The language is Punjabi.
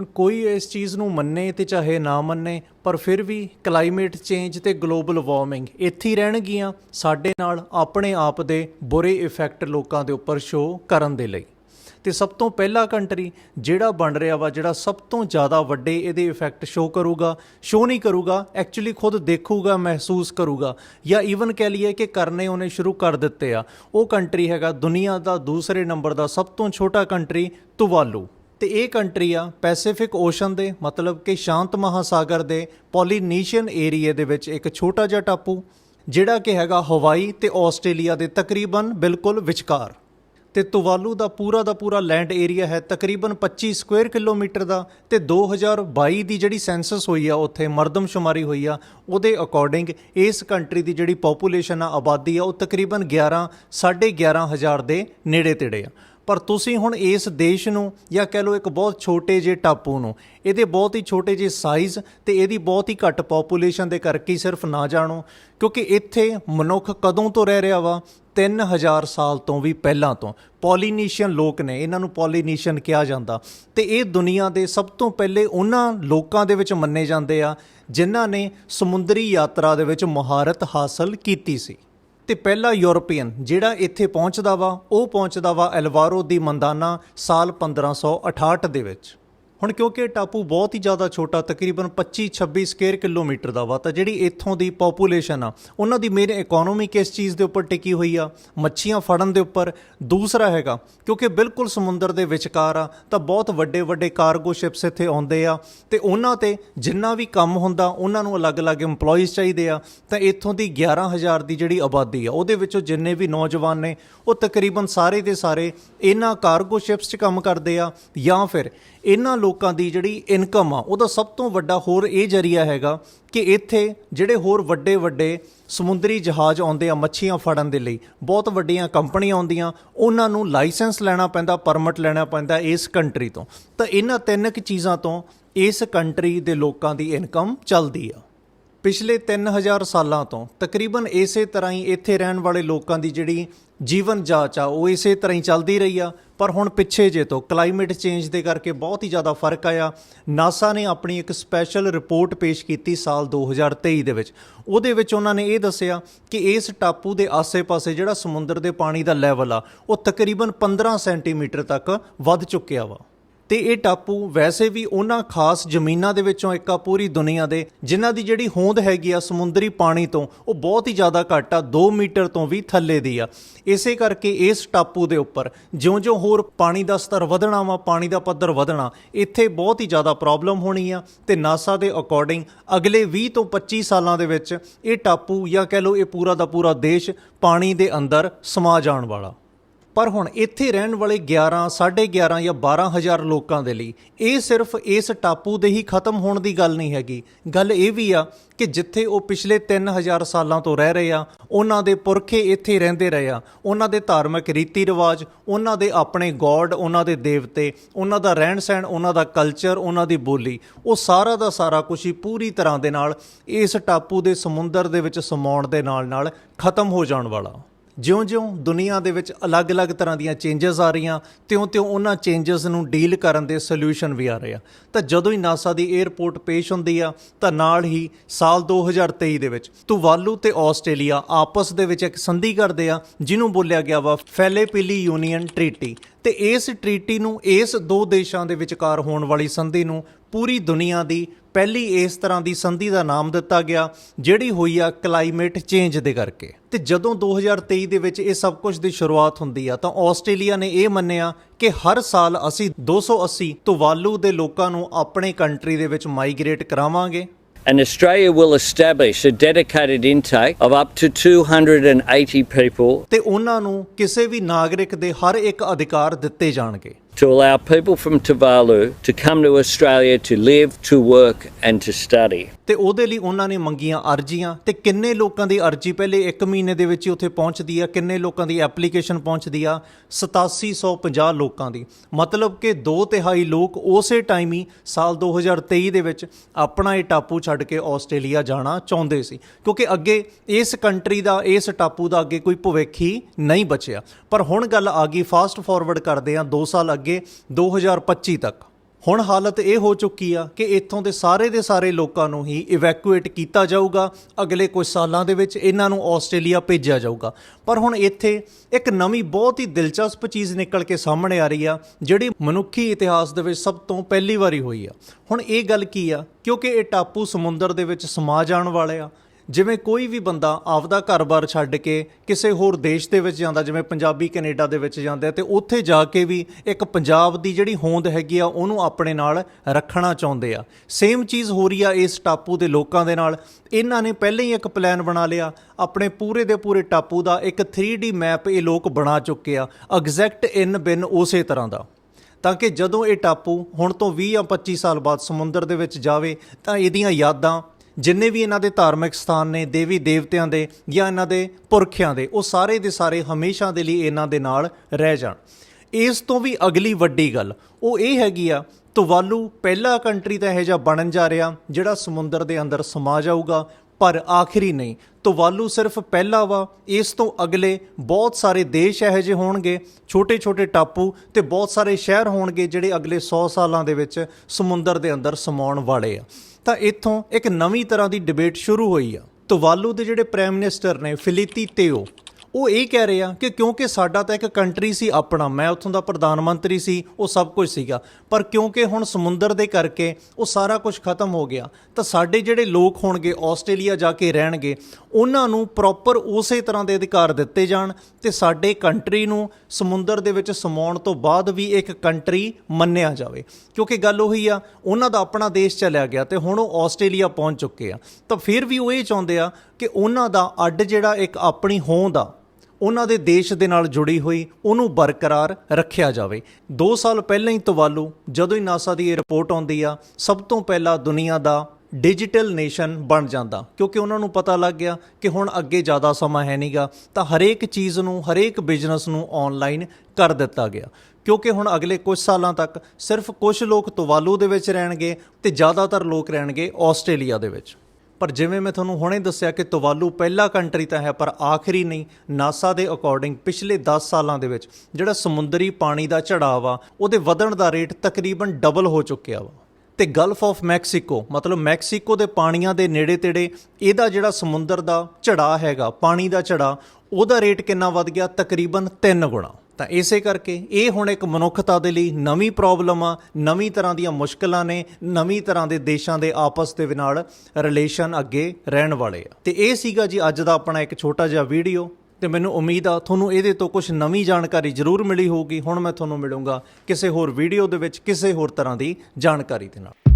ਹੁਣ ਕੋਈ ਇਸ ਚੀਜ਼ ਨੂੰ ਮੰਨੇ ਤੇ ਚਾਹੇ ਨਾ ਮੰਨੇ, ਪਰ ਫਿਰ ਵੀ ਕਲਾਈਮੇਟ ਚੇਂਜ ਤੇ ਗਲੋਬਲ ਵਾਰਮਿੰਗ ਇੱਥੇ ਰਹਿਣਗੀਆਂ, ਸਾਡੇ ਨਾਲ ਆਪਣੇ ਆਪ ਦੇ ਬੁਰੇ ਇਫੈਕਟ ਲੋਕਾਂ ਦੇ ਉੱਪਰ ਸ਼ੋ ਕਰਨ ਦੇ ਲਈ। ਤੇ ਸਭ ਤੋਂ ਪਹਿਲਾ ਕੰਟਰੀ ਜਿਹੜਾ ਬਣ ਰਿਹਾ ਵਾ, ਜਿਹੜਾ ਸਭ ਤੋਂ ਜ਼ਿਆਦਾ ਵੱਡੇ ਇਹਦੇ ਇਫੈਕਟ ਸ਼ੋ ਕਰੂਗਾ ਸ਼ੋ ਨਹੀਂ ਕਰੂਗਾ ਐਕਚੁਅਲੀ ਖੁਦ ਦੇਖੂਗਾ, ਮਹਿਸੂਸ ਕਰੂਗਾ, ਜਾਂ ਈਵਨ ਕਹਿ ਲਈਏ ਕਿ ਕਰਨੇ ਉਹਨੇ ਸ਼ੁਰੂ ਕਰ ਦਿੱਤੇ ਆ। ਉਹ ਕੰਟਰੀ ਹੈਗਾ ਦੁਨੀਆ ਦਾ ਦੂਸਰੇ ਨੰਬਰ ਦਾ ਸਭ ਤੋਂ ਛੋਟਾ ਕੰਟਰੀ ਤੁਵਾਲੂ। ਤੇ ਇਹ ਕੰਟਰੀ ਆ ਪੈਸੀਫਿਕ ਓਸ਼ਨ ਦੇ, ਮਤਲਬ ਕਿ ਸ਼ਾਂਤ ਮਹਾਸਾਗਰ ਦੇ ਪੋਲੀਨੀਸ਼ੀਅਨ ਏਰੀਆ ਦੇ ਵਿੱਚ ਇੱਕ ਛੋਟਾ ਜਿਹਾ ਟਾਪੂ, ਜਿਹੜਾ ਕਿ ਹੈਗਾ ਹਵਾਈ ਤੇ ਆਸਟ੍ਰੇਲੀਆ ਦੇ ਤਕਰੀਬਨ ਬਿਲਕੁਲ ਵਿਚਕਾਰ। ਤੇ ਤੁਵਾਲੂ ਦਾ ਪੂਰਾ ਦਾ ਪੂਰਾ ਲੈਂਡ ਏਰੀਆ ਹੈ ਤਕਰੀਬਨ 25 ਸਕੁਅਰ ਕਿਲੋਮੀਟਰ ਦਾ ਤੇ 2022 ਦੀ ਜਿਹੜੀ ਸੈਂਸਸ ਹੋਈ ਆ, ਉੱਥੇ ਮਰਦਮਸ਼ੁਮਾਰੀ ਹੋਈ ਆ, ਉਹਦੇ ਅਕੋਰਡਿੰਗ ਇਸ ਕੰਟਰੀ ਦੀ ਜਿਹੜੀ ਪੋਪੂਲੇਸ਼ਨ ਆ, ਆਬਾਦੀ ਆ, ਉਹ ਤਕਰੀਬਨ 11 11.5 ਹਜ਼ਾਰ ਦੇ ਨੇੜੇ ਤੇੜੇ ਆ। ਪਰ ਤੁਸੀਂ ਹੁਣ ਇਸ ਦੇਸ਼ ਨੂੰ ਜਾਂ ਕਹਿ ਲਓ ਇੱਕ ਬਹੁਤ ਛੋਟੇ ਜਿਹੇ ਟਾਪੂ ਨੂੰ, ਇਹਦੇ ਬਹੁਤ ਹੀ ਛੋਟੇ ਜਿਹੇ ਸਾਈਜ਼ ਤੇ ਇਹਦੀ ਬਹੁਤ ਹੀ ਘੱਟ ਪੋਪੂਲੇਸ਼ਨ ਦੇ ਕਰਕੇ ਸਿਰਫ ਨਾ ਜਾਣੋ, ਕਿਉਂਕਿ ਇੱਥੇ ਮਨੁੱਖ ਕਦੋਂ ਤੋਂ ਰਹਿ ਰਿਹਾ ਵਾ? 3000 ਸਾਲ ਤੋਂ ਵੀ ਪਹਿਲਾਂ ਤੋਂ। ਪੋਲੀਨੀਸ਼ੀਅਨ ਲੋਕ ਨੇ, ਇਹਨਾਂ ਨੂੰ ਪੋਲੀਨੀਸ਼ੀਅਨ ਕਿਹਾ ਜਾਂਦਾ। ਤੇ ਇਹ ਦੁਨੀਆ ਦੇ ਸਭ ਤੋਂ ਪਹਿਲੇ ਉਹਨਾਂ ਲੋਕਾਂ ਦੇ ਵਿੱਚ ਮੰਨੇ ਜਾਂਦੇ ਆ, ਜਿਨ੍ਹਾਂ ਨੇ ਸਮੁੰਦਰੀ ਯਾਤਰਾ ਦੇ ਵਿੱਚ ਮਹਾਰਤ ਹਾਸਲ ਕੀਤੀ ਸੀ। ਤੇ ਪਹਿਲਾ ਯੂਰਪੀਅਨ ਜਿਹੜਾ ਇੱਥੇ ਪਹੁੰਚਦਾ ਵਾ, ਉਹ ਪਹੁੰਚਦਾ ਵਾ ਐਲਵਾਰੋ ਦੀ ਮੰਦਾਨਾ ਸਾਲ 1568 ਦੇ ਵਿੱਚ। ਹੁਣ ਕਿਉਂਕਿ ਟਾਪੂ ਬਹੁਤ ਹੀ ਜ਼ਿਆਦਾ ਛੋਟਾ, ਤਕਰੀਬਨ 25-26 ਸਕੁਅਰ ਕਿਲੋਮੀਟਰ ਦਾ ਵਾ ਤਾਂ ਜਿਹੜੀ ਇੱਥੋਂ ਦੀ ਪੋਪੂਲੇਸ਼ਨ ਆ, ਉਹਨਾਂ ਦੀ ਮੇਨ ਇਕਨੋਮੀ ਕਿਸ ਚੀਜ਼ ਦੇ ਉੱਪਰ ਟਿਕੀ ਹੋਈ ਆ? ਮੱਛੀਆਂ ਫੜਨ ਦੇ ਉੱਪਰ। ਦੂਸਰਾ ਹੈਗਾ, ਕਿਉਂਕਿ ਬਿਲਕੁਲ ਸਮੁੰਦਰ ਦੇ ਵਿਚਕਾਰ ਆ, ਤਾਂ ਬਹੁਤ ਵੱਡੇ ਵੱਡੇ ਕਾਰਗੋ ਸ਼ਿਪਸ ਇੱਥੇ ਆਉਂਦੇ ਆ, ਤੇ ਉਹਨਾਂ ਤੇ ਜਿੰਨਾ ਵੀ ਕੰਮ ਹੁੰਦਾ, ਉਹਨਾਂ ਨੂੰ ਅਲੱਗ-ਅਲੱਗ EMPLOYEES ਚਾਹੀਦੇ ਆ, ਤਾਂ ਇੱਥੋਂ ਦੀ 11000 ਦੀ ਜਿਹੜੀ ਆਬਾਦੀ ਆ, ਉਹਦੇ ਵਿੱਚੋਂ ਜਿੰਨੇ ਵੀ ਨੌਜਵਾਨ ਨੇ, ਉਹ ਤਕਰੀਬਨ ਸਾਰੇ ਦੇ ਸਾਰੇ ਇਹਨਾਂ ਕਾਰਗੋ ਸ਼ਿਪਸ 'ਚ ਕੰਮ ਕਰਦੇ ਆ, ਜਾਂ ਫਿਰ ਇਹਨਾਂ ਲੋਕਾਂ ਦੀ ਜਿਹੜੀ ਇਨਕਮ ਆ, ਉਹਦਾ ਸਭ ਤੋਂ ਵੱਡਾ ਹੋਰ ਇਹ ਜਰੀਆ ਹੈਗਾ ਕਿ ਇੱਥੇ ਜਿਹੜੇ ਹੋਰ ਵੱਡੇ ਵੱਡੇ ਸਮੁੰਦਰੀ ਜਹਾਜ਼ ਆਉਂਦੇ ਆ ਮੱਛੀਆਂ ਫੜਨ ਦੇ ਲਈ, ਬਹੁਤ ਵੱਡੀਆਂ ਕੰਪਨੀਆਂ ਆਉਂਦੀਆਂ, ਉਹਨਾਂ ਨੂੰ ਲਾਇਸੈਂਸ ਲੈਣਾ ਪੈਂਦਾ, ਪਰਮਿਟ ਲੈਣਾ ਪੈਂਦਾ ਇਸ ਕੰਟਰੀ ਤੋਂ। ਤਾਂ ਇਹਨਾਂ ਤਿੰਨ ਕੁ ਚੀਜ਼ਾਂ ਤੋਂ ਇਸ ਕੰਟਰੀ ਦੇ ਲੋਕਾਂ ਦੀ ਇਨਕਮ ਚੱਲਦੀ ਆ। ਪਿਛਲੇ 3000 ਸਾਲਾਂ ਤੋਂ ਤਕਰੀਬਨ ਇਸੇ ਤਰ੍ਹਾਂ ਹੀ ਇੱਥੇ ਰਹਿਣ ਵਾਲੇ ਲੋਕਾਂ ਦੀ ਜਿਹੜੀ ਜੀਵਨ ਜਾਚ ਆ, ਉਹ ਇਸੇ ਤਰ੍ਹਾਂ ਹੀ ਚੱਲਦੀ ਰਹੀ ਆ। ਪਰ ਹੁਣ ਪਿੱਛੇ ਜੇ ਤੋਂ ਕਲਾਈਮੇਟ ਚੇਂਜ ਦੇ ਕਰਕੇ ਬਹੁਤ ਹੀ ਜ਼ਿਆਦਾ ਫ਼ਰਕ ਆਇਆ। ਨਾਸਾ ਨੇ ਆਪਣੀ ਇੱਕ ਸਪੈਸ਼ਲ ਰਿਪੋਰਟ ਪੇਸ਼ ਕੀਤੀ ਸਾਲ 2023 ਦੇ ਵਿੱਚ। ਉਹਦੇ ਵਿੱਚ ਉਹਨਾਂ ਨੇ ਇਹ ਦੱਸਿਆ ਕਿ ਇਸ ਟਾਪੂ ਦੇ ਆਸੇ-ਪਾਸੇ ਜਿਹੜਾ ਸਮੁੰਦਰ ਦੇ ਪਾਣੀ ਦਾ ਲੈਵਲ ਆ, ਉਹ ਤਕਰੀਬਨ 15 ਸੈਂਟੀਮੀਟਰ ਤੱਕ ਵੱਧ ਚੁੱਕਿਆ ਵਾ। ਤੇ ਇਹ ਟਾਪੂ ਵੈਸੇ ਵੀ ਉਹਨਾਂ ਖਾਸ ਜ਼ਮੀਨਾਂ ਦੇ ਵਿੱਚੋਂ ਇੱਕ ਆ ਪੂਰੀ ਦੁਨੀਆ ਦੇ, ਜਿਨ੍ਹਾਂ ਦੀ ਜਿਹੜੀ ਹੋਂਦ ਹੈਗੀ ਆ ਸਮੁੰਦਰੀ ਪਾਣੀ ਤੋਂ, ਉਹ ਬਹੁਤ ਹੀ ਜ਼ਿਆਦਾ ਘੱਟ ਆ 2 ਮੀਟਰ ਤੋਂ ਵੀ ਥੱਲੇ ਦੀ ਆ। ਇਸੇ ਕਰਕੇ ਇਸ ਟਾਪੂ ਦੇ ਉੱਪਰ ਜਿਉਂ-ਜਿਉਂ ਹੋਰ ਪਾਣੀ ਦਾ ਸਤਰ ਵਧਣਾ ਵਾ, ਪਾਣੀ ਦਾ ਪੱਧਰ ਵਧਣਾ, ਇੱਥੇ ਬਹੁਤ ਹੀ ਜ਼ਿਆਦਾ ਪ੍ਰੋਬਲਮ ਹੋਣੀ ਆ ਤੇ ਨਾਸਾ ਦੇ ਅਕੋਰਡਿੰਗ ਅਗਲੇ 20 ਤੋਂ 25 ਸਾਲਾਂ ਦੇ ਵਿੱਚ ਇਹ ਟਾਪੂ ਜਾਂ ਕਹਿ ਲਓ ਇਹ ਪੂਰਾ ਦਾ ਪੂਰਾ ਦੇਸ਼ ਪਾਣੀ ਦੇ ਅੰਦਰ ਸਮਾ ਜਾਣ ਵਾਲਾ। ਪਰ ਹੁਣ ਇੱਥੇ ਰਹਿਣ ਵਾਲੇ 11 11.5 ਜਾਂ 12000 ਲੋਕਾਂ ਦੇ ਲਈ ਇਹ ਸਿਰਫ ਇਸ ਟਾਪੂ ਦੇ ਹੀ ਖਤਮ ਹੋਣ ਦੀ ਗੱਲ ਨਹੀਂ ਹੈਗੀ। ਗੱਲ ਇਹ ਵੀ ਆ ਕਿ ਜਿੱਥੇ ਉਹ ਪਿਛਲੇ 3000 ਸਾਲਾਂ ਤੋਂ ਰਹਿ ਰਹੇ ਆ, ਉਹਨਾਂ ਦੇ ਪੁਰਖੇ ਇੱਥੇ ਰਹਿੰਦੇ ਰਹੇ ਆ। ਉਹਨਾਂ ਦੇ ਧਾਰਮਿਕ ਰੀਤੀ ਰਿਵਾਜ, ਉਹਨਾਂ ਦੇ ਆਪਣੇ ਗੋਡ, ਉਹਨਾਂ ਦੇ ਦੇਵਤੇ, ਉਹਨਾਂ ਦਾ ਰਹਿਣ ਸਹਿਣ, ਉਹਨਾਂ ਦਾ ਕਲਚਰ, ਉਹਨਾਂ ਦੀ ਬੋਲੀ, ਉਹ ਸਾਰਾ ਦਾ ਸਾਰਾ ਕੁਝ ਹੀ ਪੂਰੀ ਤਰ੍ਹਾਂ ਦੇ ਨਾਲ ਇਸ ਟਾਪੂ ਦੇ ਸਮੁੰਦਰ ਦੇ ਵਿੱਚ ਸਮਾਉਣ ਦੇ ਨਾਲ ਨਾਲ ਖਤਮ ਹੋ ਜਾਣ ਵਾਲਾ। ਜਿਉਂ-ਜਿਉਂ ਦੁਨੀਆ ਦੇ ਵਿੱਚ ਅਲੱਗ-ਅਲੱਗ ਤਰ੍ਹਾਂ ਦੀਆਂ ਚੇਂਜਸ ਆ ਰਹੀਆਂ, ਤਿਉਂ-ਤਿਉਂ ਉਹਨਾਂ ਚੇਂਜਸ ਨੂੰ ਡੀਲ ਕਰਨ ਦੇ ਸੋਲੂਸ਼ਨ ਵੀ ਆ ਰਹੇ ਆ। ਤਾਂ ਜਦੋਂ ਹੀ ਨਾਸਾ ਦੀ 에ਅਰਪੋਰਟ ਪੇਸ਼ ਹੁੰਦੀ ਆ, ਤਾਂ ਨਾਲ ਹੀ ਸਾਲ 2023 ਦੇ ਵਿੱਚ ਤੁਵਾਲੂ ਤੇ ਆਸਟ੍ਰੇਲੀਆ ਆਪਸ ਦੇ ਵਿੱਚ ਇੱਕ ਸੰਧੀ ਕਰਦੇ ਆ, ਜਿਹਨੂੰ ਬੋਲਿਆ ਗਿਆ ਵਾ ਫੈਲੇਪਿਲੀ ਯੂਨੀਅਨ ਟ੍ਰੀਟੀ ਤੇ ਇਸ ਟ੍ਰੀਟੀ ਨੂੰ ਇਸ ਦੋ ਦੇਸ਼ਾਂ ਦੇ ਵਿਚਕਾਰ ਹੋਣ ਵਾਲੀ ਸੰਧੀ ਨੂੰ ਪੂਰੀ ਦੁਨੀਆ ਦੀ ਪਹਿਲੀ ਇਸ ਤਰ੍ਹਾਂ ਦੀ ਸੰਧੀ ਦਾ ਨਾਮ ਦਿੱਤਾ ਗਿਆ ਜਿਹੜੀ ਹੋਈ ਆ ਕਲਾਈਮੇਟ ਚੇਂਜ ਦੇ ਕਰਕੇ। ਤੇ ਜਦੋਂ 2023 ਦੇ ਵਿੱਚ ਇਹ ਸਭ ਕੁਝ ਦੀ ਸ਼ੁਰੂਆਤ ਹੁੰਦੀ ਆ ਤਾਂ ਆਸਟ੍ਰੇਲੀਆ ਨੇ ਇਹ ਮੰਨਿਆ ਕਿ ਹਰ ਸਾਲ ਅਸੀਂ 280 ਤੁਵਾਲੂ ਦੇ ਲੋਕਾਂ ਨੂੰ ਆਪਣੇ ਕੰਟਰੀ ਦੇ ਵਿੱਚ ਮਾਈਗ੍ਰੇਟ ਕਰਾਵਾਂਗੇ। And Australia will establish a dedicated intake of up to 280 people. ਤੇ ਉਹਨਾਂ ਨੂੰ ਕਿਸੇ ਵੀ ਨਾਗਰਿਕ ਦੇ ਹਰ ਇੱਕ ਅਧਿਕਾਰ ਦਿੱਤੇ ਜਾਣਗੇ। To allow people from Tuvalu to come to Australia to live, to work, and to study. ਤੇ ਉਹਦੇ ਲਈ ਉਹਨਾਂ ਨੇ ਮੰਗੀਆਂ ਅਰਜ਼ੀਆਂ ਤੇ ਕਿੰਨੇ ਲੋਕਾਂ ਦੀ ਅਰਜ਼ੀ ਪਹਿਲੇ 1 ਮਹੀਨੇ ਦੇ ਵਿੱਚ ਹੀ ਉੱਥੇ ਪਹੁੰਚਦੀ ਆ, ਕਿੰਨੇ ਲੋਕਾਂ ਦੀ ਐਪਲੀਕੇਸ਼ਨ ਪਹੁੰਚਦੀ ਆ? 8750 ਲੋਕਾਂ ਦੀ। ਮਤਲਬ ਕਿ 2 ਤਿਹਾਈ ਲੋਕ ਉਸੇ ਟਾਈਮ ਹੀ ਸਾਲ 2023 ਦੇ ਵਿੱਚ ਆਪਣਾ ਇਹ ਟਾਪੂ ਛੱਡ ਕੇ ਆਸਟ੍ਰੇਲੀਆ ਜਾਣਾ ਚਾਹੁੰਦੇ ਸੀ। ਕਿਉਂਕਿ ਅੱਗੇ ਇਸ ਕੰਟਰੀ ਦਾ, ਇਸ ਟਾਪੂ ਦਾ ਅੱਗੇ ਕੋਈ ਭਵਿੱਖ ਹੀ ਨਹੀਂ ਬਚਿਆ। ਪਰ ਹੁਣ ਗੱਲ ਆ ਗਈ ਫਾਸਟ ਫਾਰਵਰਡ ਕਰਦੇ ਆ 2 ਸਾਲ ਅੱਗੇ 2025 ਤੱਕ। ਹੁਣ ਹਾਲਤ ਇਹ ਹੋ ਚੁੱਕੀ ਆ ਕਿ ਇੱਥੋਂ ਦੇ ਸਾਰੇ ਦੇ ਸਾਰੇ ਲੋਕਾਂ ਨੂੰ ਹੀ ਇਵੈਕੂਏਟ ਕੀਤਾ ਜਾਊਗਾ। ਅਗਲੇ ਕੁਝ ਸਾਲਾਂ ਦੇ ਵਿੱਚ ਇਹਨਾਂ ਨੂੰ ਆਸਟ੍ਰੇਲੀਆ ਭੇਜਿਆ ਜਾਊਗਾ। ਪਰ ਹੁਣ ਇੱਥੇ ਇੱਕ ਨਵੀਂ ਬਹੁਤ ਹੀ ਦਿਲਚਸਪ ਚੀਜ਼ ਨਿਕਲ ਕੇ ਸਾਹਮਣੇ ਆ ਰਹੀ ਆ, ਜਿਹੜੀ ਮਨੁੱਖੀ ਇਤਿਹਾਸ ਦੇ ਵਿੱਚ ਸਭ ਤੋਂ ਪਹਿਲੀ ਵਾਰੀ ਹੋਈ ਆ। ਹੁਣ ਇਹ ਗੱਲ ਕੀ ਆ? ਕਿਉਂਕਿ ਇਹ ਟਾਪੂ ਸਮੁੰਦਰ ਦੇ ਵਿੱਚ ਸਮਾ ਜਾਣ ਵਾਲੇ ਆ। ਜਿਵੇਂ ਕੋਈ ਵੀ ਬੰਦਾ ਆਪਦਾ ਘਰ-ਬਾਰ ਛੱਡ ਕੇ ਕਿਸੇ ਹੋਰ ਦੇਸ਼ ਦੇ ਵਿੱਚ ਜਾਂਦਾ, ਜਿਵੇਂ ਪੰਜਾਬੀ ਕੈਨੇਡਾ ਦੇ ਵਿੱਚ ਜਾਂਦੇ ਆ ਤੇ ਉੱਥੇ ਜਾ ਕੇ ਵੀ ਇੱਕ ਪੰਜਾਬ ਦੀ ਜਿਹੜੀ ਹੋਂਦ ਹੈਗੀ ਆ, ਉਹਨੂੰ ਆਪਣੇ ਨਾਲ ਰੱਖਣਾ ਚਾਹੁੰਦੇ ਆ। ਸੇਮ ਚੀਜ਼ ਹੋ ਰਹੀ ਆ ਇਸ ਟਾਪੂ ਦੇ ਲੋਕਾਂ ਦੇ ਨਾਲ। ਇਹਨਾਂ ਨੇ ਪਹਿਲਾਂ ਹੀ ਇੱਕ ਪਲਾਨ ਬਣਾ ਲਿਆ। ਆਪਣੇ ਪੂਰੇ ਦੇ ਪੂਰੇ ਟਾਪੂ ਦਾ ਇੱਕ 3D ਮੈਪ ਇਹ ਲੋਕ ਬਣਾ ਚੁੱਕੇ ਆ ਐਗਜ਼ੈਕਟ ਇਨ ਬਿਨ ਉਸੇ ਤਰ੍ਹਾਂ ਦਾ। ਤਾਂ ਕਿ ਜਦੋਂ ਇਹ ਟਾਪੂ ਹੁਣ ਤੋਂ 20 ਜਾਂ 25 ਸਾਲ ਬਾਅਦ ਸਮੁੰਦਰ ਦੇ ਵਿੱਚ ਜਾਵੇ, ਤਾਂ ਇਹਦੀਆਂ ਯਾਦਾਂ ਜਿੰਨੇ ਵੀ ਇਹਨਾਂ ਦੇ ਧਾਰਮਿਕ ਸਥਾਨ ਨੇ, ਦੇਵੀ ਦੇਵਤਿਆਂ ਦੇ ਜਾਂ ਇਹਨਾਂ ਦੇ ਪੁਰਖਿਆਂ ਦੇ, ਉਹ ਸਾਰੇ ਦੇ ਸਾਰੇ ਹਮੇਸ਼ਾ ਦੇ ਲਈ ਇਹਨਾਂ ਦੇ ਨਾਲ ਰਹਿ ਜਾਣ। ਇਸ ਤੋਂ ਵੀ ਅਗਲੀ ਵੱਡੀ ਗੱਲ, ਉਹ ਇਹ ਹੈਗੀ ਆ, ਤੁਵਾਲੂ ਪਹਿਲਾ ਕੰਟਰੀ ਤਾਂ ਇਹ ਜਿਹਾ ਬਣਨ ਜਾ ਰਿਹਾ, ਜਿਹੜਾ ਸਮੁੰਦਰ ਦੇ ਅੰਦਰ ਸਮਾ ਜਾਊਗਾ, ਪਰ ਆਖਰੀ ਨਹੀਂ। ਤੁਵਾਲੂ ਸਿਰਫ ਪਹਿਲਾ ਵਾ, ਇਸ ਤੋਂ ਅਗਲੇ ਬਹੁਤ ਸਾਰੇ ਦੇਸ਼ ਇਹੋ ਜਿਹੇ ਹੋਣਗੇ, ਛੋਟੇ-ਛੋਟੇ ਟਾਪੂ ਤੇ ਬਹੁਤ ਸਾਰੇ ਸ਼ਹਿਰ ਹੋਣਗੇ, ਜਿਹੜੇ ਅਗਲੇ 100 ਸਾਲਾਂ ਦੇ ਵਿੱਚ ਸਮੁੰਦਰ ਦੇ ਅੰਦਰ ਸਮਾਉਣ ਵਾਲੇ ਆ। ਤਾਂ ਇੱਥੋਂ ਇੱਕ ਨਵੀਂ ਤਰ੍ਹਾਂ ਦੀ ਡਿਬੇਟ ਸ਼ੁਰੂ ਹੋਈ ਆ। ਤੁਵਾਲੂ ਦੇ ਜਿਹੜੇ ਪ੍ਰਾਈਮ ਮਿਨਿਸਟਰ ਨੇ ਫਿਲੀਤੀ ਤੇਓ ਉਹ ਇਹ ਕਹਿ ਰਹੇ ਆ ਕਿ ਕਿਉਂਕਿ ਸਾਡਾ ਤਾਂ ਇੱਕ ਕੰਟਰੀ ਸੀ ਆਪਣਾ, ਮੈਂ ਉੱਥੋਂ ਦਾ ਪ੍ਰਧਾਨ ਮੰਤਰੀ ਸੀ, ਉਹ ਸਭ ਕੁਝ ਸੀਗਾ। ਪਰ ਕਿਉਂਕਿ ਹੁਣ ਸਮੁੰਦਰ ਦੇ ਕਰਕੇ ਉਹ ਸਾਰਾ ਕੁਝ ਖਤਮ ਹੋ ਗਿਆ, ਤਾਂ ਸਾਡੇ ਜਿਹੜੇ ਲੋਕ ਹੋਣਗੇ, ਆਸਟ੍ਰੇਲੀਆ ਜਾ ਕੇ ਰਹਿਣਗੇ, ਉਹਨਾਂ ਨੂੰ ਪ੍ਰੋਪਰ ਉਸੇ ਤਰ੍ਹਾਂ ਦੇ ਅਧਿਕਾਰ ਦਿੱਤੇ ਜਾਣ ਤੇ ਸਾਡੇ ਕੰਟਰੀ ਨੂੰ ਸਮੁੰਦਰ ਦੇ ਵਿੱਚ ਸਮਾਉਣ ਤੋਂ ਬਾਅਦ ਵੀ ਇੱਕ ਕੰਟਰੀ ਮੰਨਿਆ ਜਾਵੇ। ਕਿਉਂਕਿ ਗੱਲ ਉਹੀ ਆ, ਉਹਨਾਂ ਦਾ ਆਪਣਾ ਦੇਸ਼ ਚਲਿਆ ਗਿਆ ਤੇ ਹੁਣ ਉਹ ਆਸਟ੍ਰੇਲੀਆ ਪਹੁੰਚ ਚੁੱਕੇ ਆ। ਤਾਂ ਫਿਰ ਵੀ ਉਹ ਇਹ ਚਾਹੁੰਦੇ ਆ ਕਿ ਉਹਨਾਂ ਦਾ ਅੱਡ ਜਿਹੜਾ ਇੱਕ ਆਪਣੀ ਹੋਂਦ ਆ ਉਹਨਾਂ ਦੇ ਦੇਸ਼ ਦੇ ਨਾਲ ਜੁੜੀ ਹੋਈ, ਉਹਨੂੰ ਬਰਕਰਾਰ ਰੱਖਿਆ ਜਾਵੇ। 2 ਸਾਲ ਪਹਿਲਾਂ ਹੀ ਤਵਾਲੂ, ਜਦੋਂ ਹੀ ਨਾਸਾ ਦੀ ਇਹ ਰਿਪੋਰਟ ਆਉਂਦੀ ਆ, ਸਭ ਤੋਂ ਪਹਿਲਾਂ ਦੁਨੀਆ ਦਾ ਡਿਜੀਟਲ ਨੇਸ਼ਨ ਬਣ ਜਾਂਦਾ। ਕਿਉਂਕਿ ਉਹਨਾਂ ਨੂੰ ਪਤਾ ਲੱਗ ਗਿਆ ਕਿ ਹੁਣ ਅੱਗੇ ਜ਼ਿਆਦਾ ਸਮਾਂ ਹੈ ਨਹੀਂਗਾ ਤਾਂ ਹਰੇਕ ਚੀਜ਼ ਨੂੰ, ਹਰੇਕ ਬਿਜ਼ਨਸ ਨੂੰ ਆਨਲਾਈਨ ਕਰ ਦਿੱਤਾ ਗਿਆ। ਕਿਉਂਕਿ ਹੁਣ ਅਗਲੇ ਕੁਝ ਸਾਲਾਂ ਤੱਕ ਸਿਰਫ ਕੁਝ ਲੋਕ ਤਵਾਲੂ ਦੇ ਵਿੱਚ ਰਹਿਣਗੇ ਤੇ ਜ਼ਿਆਦਾਤਰ ਲੋਕ ਰਹਿਣਗੇ ਆਸਟ੍ਰੇਲੀਆ ਦੇ ਵਿੱਚ। ਪਰ ਜਿਵੇਂ ਮੈਂ ਤੁਹਾਨੂੰ ਹੁਣੇ ਦੱਸਿਆ ਕਿ ਤੁਵਾਲੂ ਪਹਿਲਾ ਕੰਟਰੀ ਤਾਂ ਹੈ, ਪਰ ਆਖਰੀ ਨਹੀਂ ਨਾਸਾ ਦੇ ਅਕੋਰਡਿੰਗ ਪਿਛਲੇ 10 ਸਾਲਾਂ ਦੇ ਵਿੱਚ ਜਿਹੜਾ ਸਮੁੰਦਰੀ ਪਾਣੀ ਦਾ ਝੜਾਅ ਵਾ, ਉਹਦੇ ਵਧਣ ਦਾ ਰੇਟ ਤਕਰੀਬਨ ਡਬਲ ਹੋ ਚੁੱਕਿਆ ਵਾ। ਤੇ ਗਲਫ ਆਫ ਮੈਕਸੀਕੋ ਮਤਲਬ ਮੈਕਸੀਕੋ ਦੇ ਪਾਣੀਆਂ ਦੇ ਨੇੜੇ ਤੇੜੇ ਇਹਦਾ ਜਿਹੜਾ ਸਮੁੰਦਰ ਦਾ ਝੜਾਅ ਹੈਗਾ, ਪਾਣੀ ਦਾ ਝੜਾਅ ਉਹਦਾ ਰੇਟ ਕਿੰਨਾ ਵੱਧ ਗਿਆ? ਤਕਰੀਬਨ 3 ਗੁਣਾ। ਤਾਂ ਇਸੇ ਕਰਕੇ ਇਹ ਹੁਣ ਇੱਕ ਮਨੁੱਖਤਾ ਦੇ ਲਈ ਨਵੀਂ ਪ੍ਰੋਬਲਮ ਆ, ਨਵੀਂ ਤਰ੍ਹਾਂ ਦੀਆਂ ਮੁਸ਼ਕਲਾਂ ਨੇ, ਨਵੀਂ ਤਰ੍ਹਾਂ ਦੇ ਦੇਸ਼ਾਂ ਦੇ ਆਪਸ ਦੇ ਨਾਲ ਰਿਲੇਸ਼ਨ ਅੱਗੇ ਰਹਿਣ ਵਾਲੇ ਆ। ਤੇ ਇਹ ਸੀਗਾ ਜੀ ਅੱਜ ਦਾ ਆਪਣਾ ਇੱਕ ਛੋਟਾ ਜਿਹਾ ਵੀਡੀਓ ਤੇ ਮੈਨੂੰ ਉਮੀਦ ਆ ਤੁਹਾਨੂੰ ਇਹਦੇ ਤੋਂ ਕੁਝ ਨਵੀਂ ਜਾਣਕਾਰੀ ਜ਼ਰੂਰ ਮਿਲੀ ਹੋਊਗੀ। ਹੁਣ ਮੈਂ ਤੁਹਾਨੂੰ ਮਿਲੂੰਗਾ ਕਿਸੇ ਹੋਰ ਵੀਡੀਓ ਦੇ ਵਿੱਚ ਕਿਸੇ ਹੋਰ ਤਰ੍ਹਾਂ ਦੀ ਜਾਣਕਾਰੀ ਦੇ ਨਾਲ।